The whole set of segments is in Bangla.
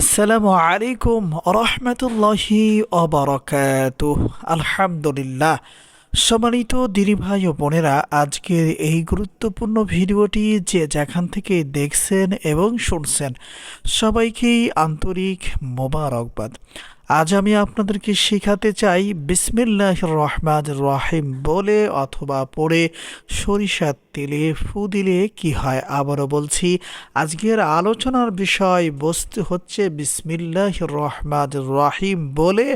আসসালামু আলাইকুম রহমতুল্লাহি অবরকাত আলহামদুলিল্লাহ। সম্মানিত দিদি ভাই ও বোনেরা, আজকের এই গুরুত্বপূর্ণ ভিডিওটি যে যেখান থেকে দেখছেন এবং শুনছেন, সবাইকেই আন্তরিক মোবারকবাদ। আজ আমি আপনাদেরকে শেখাতে চাই বিসমিল্লাহ রহমান রহিম বলে অথবা পড়ে সরিষার তেলে ফু দিলে কি হয় আবারও বলছি। আজকের আলোচনার বিষয় বস্তু হচ্ছে বিসমিল্লাহ রহমান রহিম বলে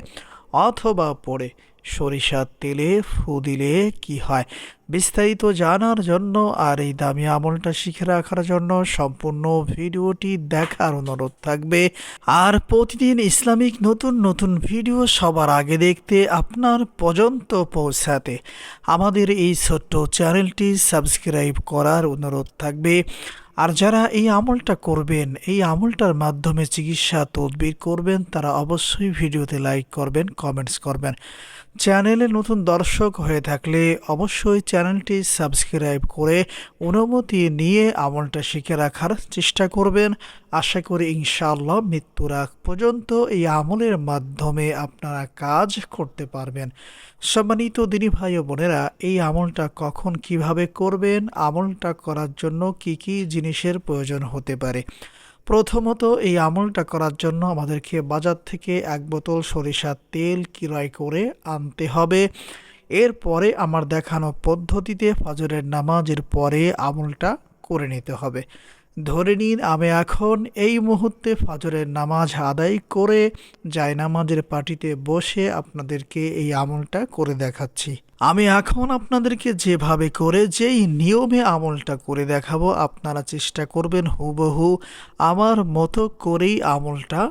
অথবা পড়ে সরিষার তেলে ফু দিলে কি হয়? বিস্তারিত জানার জন্য আর এই দামি আমলটা শিখে রাখার জন্য সম্পূর্ণ ভিডিওটি দেখার অনুরোধ থাকবে। আর প্রতিদিন ইসলামিক নতুন নতুন ভিডিও সবার আগে দেখতে আপনার পর্যন্ত পৌঁছাতে আমাদের এই ছোট্ট চ্যানেলটি সাবস্ক্রাইব করার অনুরোধ থাকবে। আর যারা এই আমলটা করবেন, এই আমলটার মাধ্যমে চিকিৎসা, তদবির করবেন, তারা অবশ্যই ভিডিওতে লাইক করবেন, কমেন্টস করবেন। চ্যানেলে নতুন দর্শক হয়ে থাকলে অবশ্যই চ্যানেলটি সাবস্ক্রাইব করে অনুমতি নিয়ে আমলটা শিখে রাখার চেষ্টা করবেন। আশা করি ইনশাআল্লাহ মৃত্যুর আগ পর্যন্ত এই আমলের মাধ্যমে আপনারা কাজ করতে পারবেন। সম্মানিত দিনী ভাই ও বোনেরা, এই আমলটা কখন কীভাবে করবেন? আমলটা করার জন্য কি কি জিনিসের প্রয়োজন হতে পারে? প্রথমত এই আমলটা করার জন্য আমাদেরকে বাজার থেকে এক বোতল সরিষার তেল ক্রয় করে আনতে হবে। এরপরে আমার দেখানো পদ্ধতিতে ফজরের নামাজের পরে আমলটা করে নিতে হবে। ধরে নিন আমি এখন এই মুহূর্তে ফাজরের নামাজ আদায় করে যাই নামাজের পার্টিতে বসে আপনাদেরকে এই আমলটা করে দেখাচ্ছি। আমি এখন আপনাদেরকে যেভাবে করে যেই নিয়মে আমলটা করে দেখাবো, আপনারা চেষ্টা করবেন হুবহু আমার মতো করেই আমলটা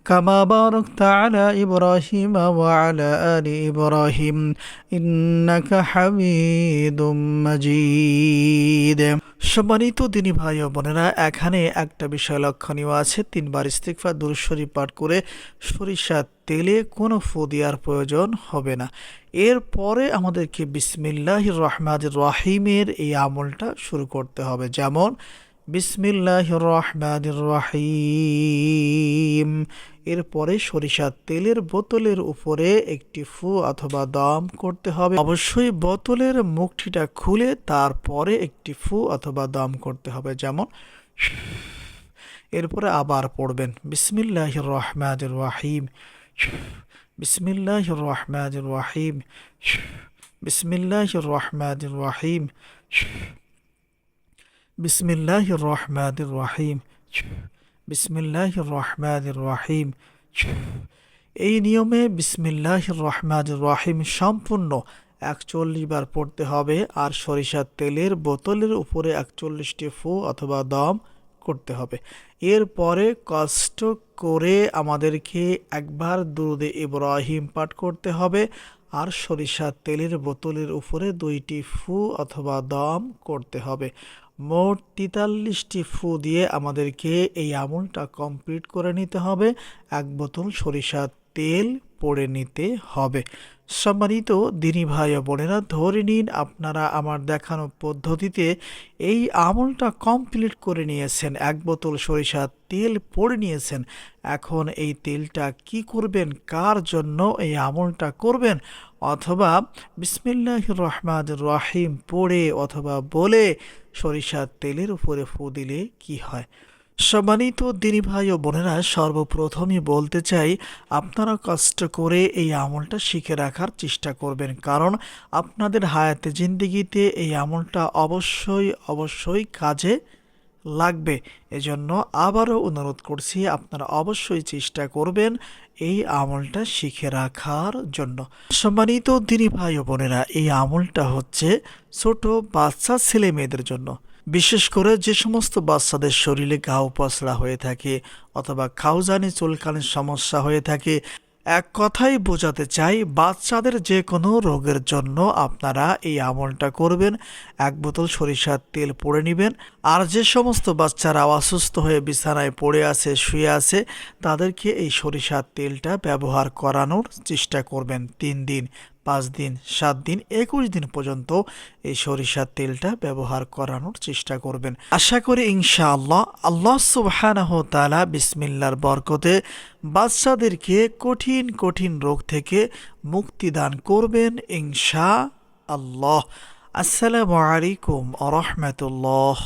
كما باركت على إبراهيم وعلى آل إبراهيم إنك حميد مجيد সম্মানিত দিনী ভাই ও বোনেরা এখানে একটা বিষয় লক্ষণীয় আছে তিনবার ইস্তিকফা দুরুশ্বরী পাঠ করে সরিষার তেলে কোনো ফু দেওয়ার প্রয়োজন হবে না এরপরে আমাদেরকে বিসমিল্লাহ রহমাদ রাহিমের এই আমলটা শুরু করতে হবে যেমন বিসমিল্লাহ রহমান রাহিম। এরপরে সরিষার তেলের বোতলের উপরে একটি ফু অথবা দম করতে হবে। অবশ্যই বোতলের মুখটিটা খুলে তারপরে একটি ফু অথবা দম করতে হবে। যেমন এরপরে আবার পড়বেন বিসমিল্লাহ রহমান রাহিম। বিসমিল্লাহ রহমান রাহিম। বিসমিল্লাহ রহমান রাহিম। বিসমিল্লাহ রহমান রাহিম। বিসমিল্লাহ রহমান রাহিম। এই নিয়মে বিসমিল্লাহ রহমান রাহিম সম্পূর্ণ একচল্লিশ বার পড়তে হবে আর সরিষার তেলের বোতলের উপরে একচল্লিশটি ফু অথবা দম করতে হবে। এরপরে কষ্ট করে আমাদেরকে একবার দুরুদে ইব্রাহিম পাঠ করতে হবে আর সরিষার তেলের বোতলের উপরে দুইটি ফু অথবা দম করতে হবে। মোট তেতাল্লিশটি ফু দিয়ে আমাদেরকে এই আমলটা কমপ্লিট করে নিতে হবে। এক বোতল সরিষার তেল পড়ে নিতে হবে। সম্মানিত দিনী ভাই বোনেরা, ধরে নিন আপনারা আমার দেখানো পদ্ধতিতে এই আমলটা কমপ্লিট করে নিয়েছেন। এক বোতল সরিষার তেল পড়ে নিয়েছেন। এখন এই তেলটা কি করবেন? কার জন্য এই আমলটা করবেন? অথবা বিসমিল্লাহ রহমান রাহিম পড়ে অথবা বলে সরিষার তেলের উপরে ফু দিলে কি হয়? সম্মানিত দিনী ভাই ও বোনেরা, সর্বপ্রথমই বলতে চাই, আপনারা কষ্ট করে এই আমলটা শিখে রাখার চেষ্টা করবেন। কারণ আপনাদের হায়াতে জিন্দিগিতে এই আমলটা অবশ্যই অবশ্যই কাজে লাগবে। এজন্য আবারও অনুরোধ করছি, আপনারা অবশ্যই চেষ্টা করবেন এই আমলটা শিখে রাখার জন্য। সম্মানিত দিনী ভাই ও বোনেরা, এই আমলটা হচ্ছে ছোট বাচ্চা ছেলে মেয়েদের জন্য। বিশেষ করে যে সমস্ত বাচ্চাদের শরীরে ঘাও পচড়া হয়ে থাকে অথবা খাওজানি চুলকানির সমস্যা হয়ে থাকে, এক কথাই বোঝাতে চাই বাচ্চাদের যে কোনো রোগের জন্য আপনারা এই আমলটা করবেন। এক বোতল সরিষার তেল পড়ে নেবেন। আর যে সমস্ত বাচ্চারা অসুস্থ হয়ে বিছানায় পড়ে আছে, শুয়ে আছে, তাদেরকে এই সরিষার তেলটা ব্যবহার করানোর চেষ্টা করবেন তিন দিন। পাঁচ দিন, সাত দিন, একুশ দিন পর্যন্ত এই সরিষার তেলটা ব্যবহার করানোর চেষ্টা করবেন। আশা করি ইনশাআল্লাহ আল্লাহ সুবহানাহ তাআলা বিসমিল্লার বরকতে বাচ্চাদেরকে কঠিন কঠিন রোগ থেকে মুক্তি দান করবেন ইনশা আল্লাহ আসসালামু আলাইকুম আ রহমতুল্লাহ।